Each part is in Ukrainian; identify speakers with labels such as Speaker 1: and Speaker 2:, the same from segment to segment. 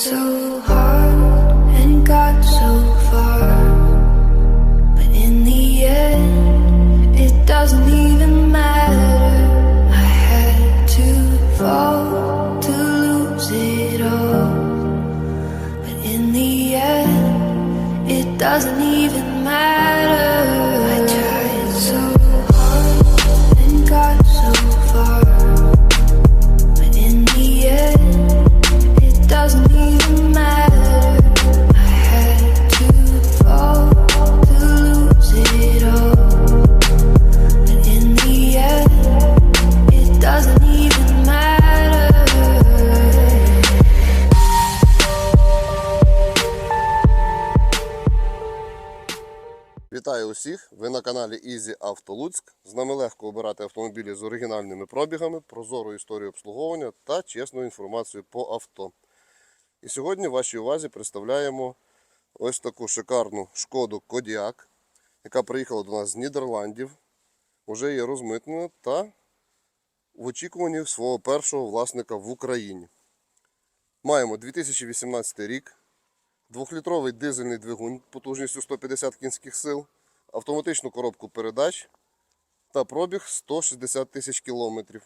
Speaker 1: so hard and got so far. But in the end, it doesn't even matter. I had to fall to lose it all. But in the end, it doesn't even matter.
Speaker 2: Усіх! Ви на каналі Easy Auto Луцьк. З нами легко обирати автомобілі з оригінальними пробігами, прозору історію обслуговування та чесну інформацію по авто. І сьогодні вашій увазі представляємо ось таку шикарну шкоду Кодіак, яка приїхала до нас з Нідерландів, вже є розмитнена та в очікуванні свого першого власника в Україні. Маємо 2018 рік, Двохлітровий дизельний двигун потужністю 150 кінських сил, автоматичну коробку передач та пробіг 160 тисяч кілометрів.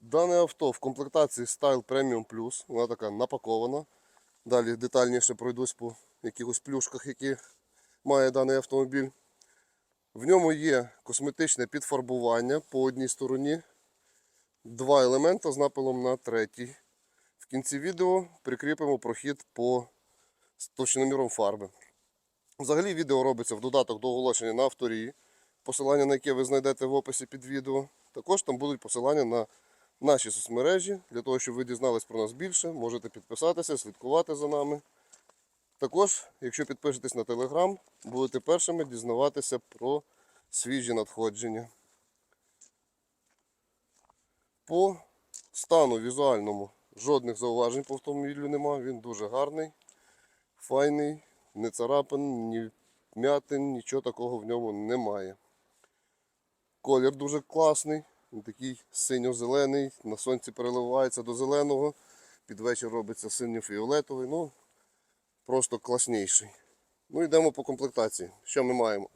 Speaker 2: Дане авто в комплектації Style Premium Plus, вона така напакована. Далі детальніше пройдусь по якихось плюшках, які має даний автомобіль. В ньому є косметичне підфарбування по одній стороні, два елемента з напилом на третій. В кінці відео прикріпимо прохід по з товщиноміром фарби. Взагалі відео робиться в додаток до оголошення на авторії, посилання на яке ви знайдете в описі під відео. Також там будуть посилання на наші соцмережі. Для того, щоб ви дізнались про нас більше, можете підписатися, слідкувати за нами. Також, якщо підпишетесь на телеграм, будете першими дізнаватися про свіжі надходження. По стану візуальному жодних зауважень по автомобілю нема. Він дуже гарний, файний, не царапин, ні м'ятин, нічого такого в ньому немає. Колір дуже класний, він такий синьо-зелений, на сонці переливається до зеленого, під вечір робиться синьо-фіолетовий, ну просто класніший. Ну йдемо по комплектації. Що ми маємо?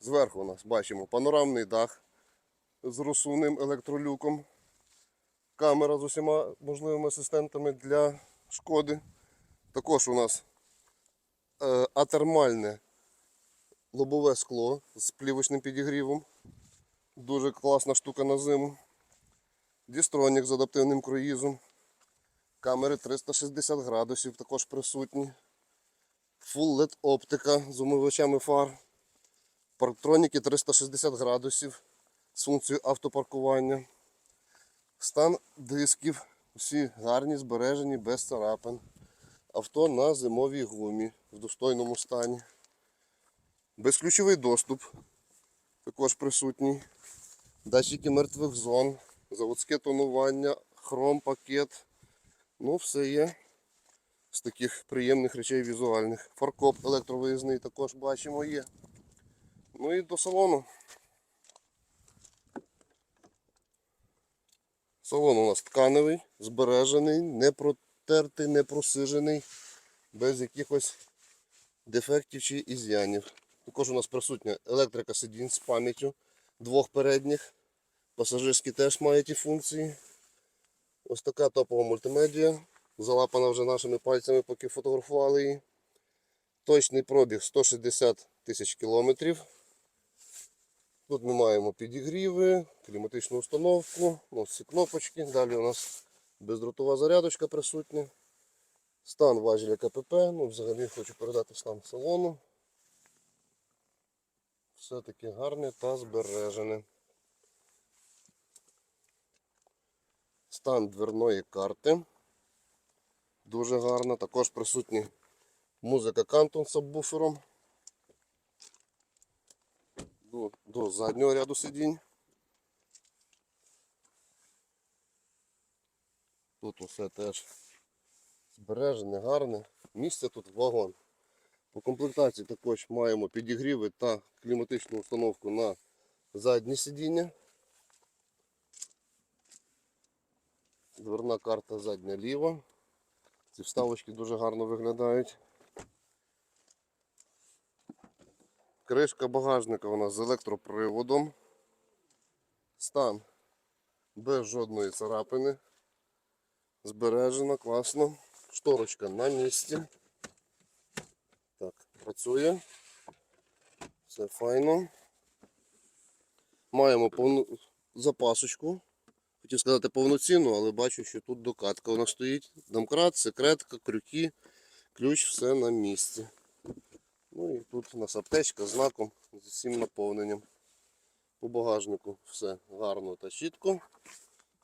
Speaker 2: Зверху у нас бачимо панорамний дах з розсувним електролюком камера з усіма можливими асистентами для шкоди. Також у нас атермальне лобове скло з плівочним підігрівом. Дуже класна штука на зиму. Дістронік з адаптивним круїзом. Камери 360 градусів також присутні. Full LED оптика з умивачами фар. Парктроніки 360 градусів з функцією автопаркування. Стан дисків. Всі гарні, збережені, без царапин. Авто на зимовій гумі в достойному стані. Безключовий доступ також присутній. Датчики мертвих зон, заводське тонування, хром пакет. Ну, все є з таких приємних речей візуальних. Фаркоп електровиїзний також бачимо є. Ну і до салону. Салон у нас тканевий, збережений, не протертий, не просижений, без якихось дефектів чи із'янів. Також у нас присутня електрика сидінь з пам'яттю двох передніх. Пасажирські теж мають ті функції. Ось така топова мультимедіа. Залапана вже нашими пальцями, поки фотографували її. Точний пробіг 160 тисяч кілометрів. Тут ми маємо підігріви, кліматичну установку, ось ці кнопочки. Далі у нас бездротова зарядочка присутня. Стан важеля КПП. Ну, взагалі хочу передати стан салону. Все таки гарне та збережене. Стан дверної карти. Дуже гарна. Також присутні музика Кантон з сабвуфером до, до заднього ряду сидінь. Тут усе теж збережене, гарне. Місце тут вагон. По комплектації також маємо підігріви та кліматичну установку на заднє сидіння. Дверна карта задня ліва. Ці вставочки дуже гарно виглядають. Кришка багажника у нас з електроприводом. Стан без жодної царапини. Збережено, класно. Шторочка на місці. Так, працює. Все файно. Маємо повну запасочку. Хотів сказати повноцінну, але бачу, що тут докатка вона стоїть. Домкрат, секретка, крюки, ключ, все на місці. Ну і тут у нас аптечка з знаком з усім наповненням. По багажнику все гарно та чітко.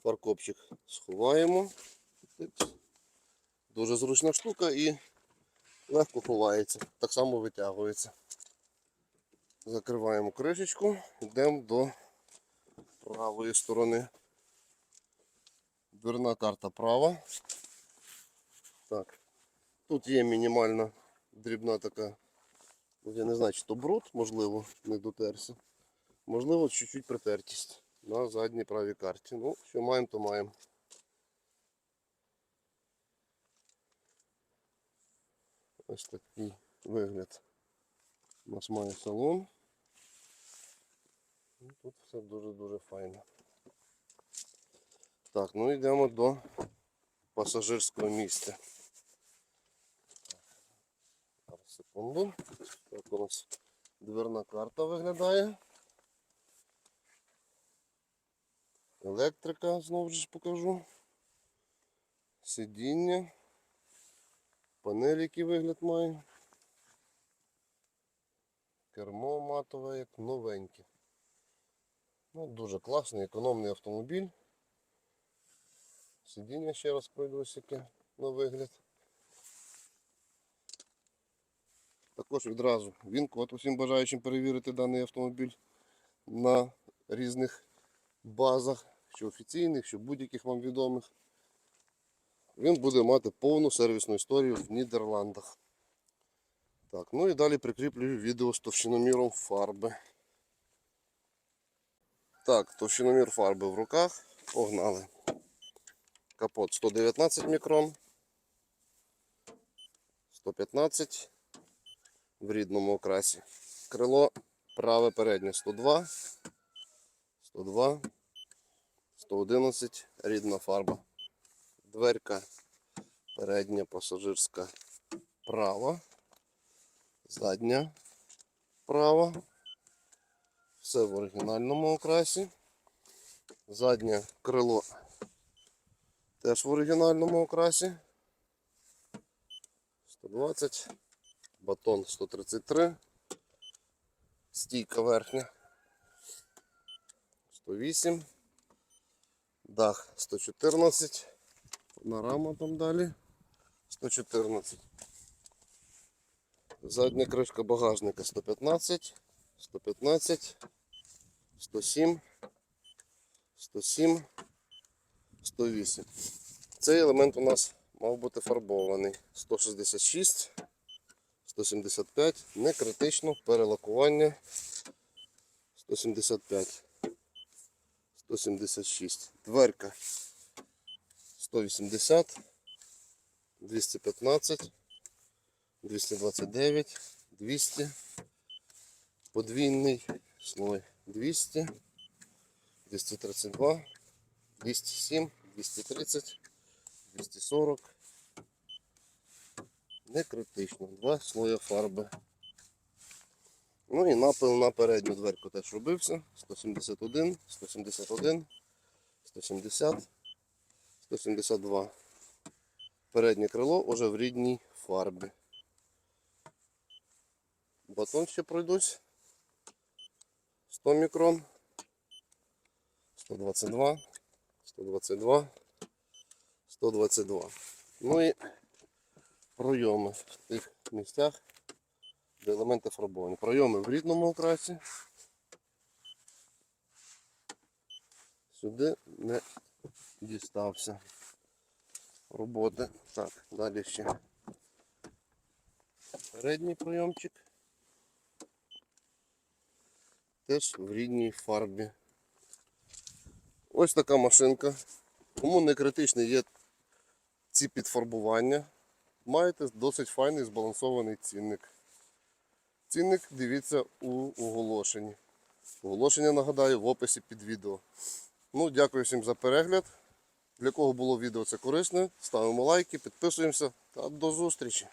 Speaker 2: Фаркопчик сховаємо. Дуже зручна штука і легко ховається. Так само витягується. Закриваємо кришечку, йдемо до правої сторони. Дверна карта права. Так. Тут є мінімальна дрібна така, я не знаю, чи то бруд, можливо, не дотерся. Можливо, чуть-чуть притертість на задній правій карті. Ну, що маємо, то маємо. Ось такий вигляд. У нас має салон. Ну, Тут все дуже-дуже файно. Так, ну йдемо до пасажирського місця. Зараз, секунду. Так у нас дверна карта виглядає. Електрика знову ж покажу. Сидіння. Панель, який вигляд має. Кермо матове, як новеньке. Ну, дуже класний, економний автомобіль. Сидіння ще раз пройдусь яке на вигляд. Також відразу він код усім бажаючим перевірити даний автомобіль на різних базах, що офіційних, що будь-яких вам відомих. Він буде мати повну сервісну історію в Нідерландах. Так, ну і далі прикріплюю відео з товщиноміром фарби. Так, товщиномір фарби в руках. Погнали. Капот 119 мікрон. 115 в рідному окрасі. Крило праве переднє 102, 102, 111 рідна фарба. Дверка передня пасажирська права, задня права. Все в оригінальному окрасі. Заднє крило теж в оригінальному окрасі. 120, батон 133, стійка верхня 108, дах 114, панорама там далі 114. Задня кришка багажника 115, 115, 107, 107, 108. Цей елемент у нас мав бути фарбований. 166, 175, не критично, перелакування 175, 176. Дверка 180, 215, 229, 200, подвійний слой 200, 232, 207, 230, 240. Не критично. Два слоя фарби. Ну і напил на передню дверку теж робився. 171, 171, 170, 172. Переднє крило уже в рідній фарбі. Батон ще пройдусь. 100 мікрон. 122, 122, 122. Ну і пройоми в тих місцях, де елементи фарбовані. Пройоми в рідному окрасі. Сюди не дістався роботи. Так, далі ще передній пройомчик. Теж в рідній фарбі. Ось така машинка. Кому не критичні є ці підфарбування, маєте досить файний збалансований цінник. Цінник дивіться у оголошенні. Оголошення нагадаю в описі під відео. Ну, дякую всім за перегляд. Для кого було відео це корисне, ставимо лайки, підписуємося та до зустрічі.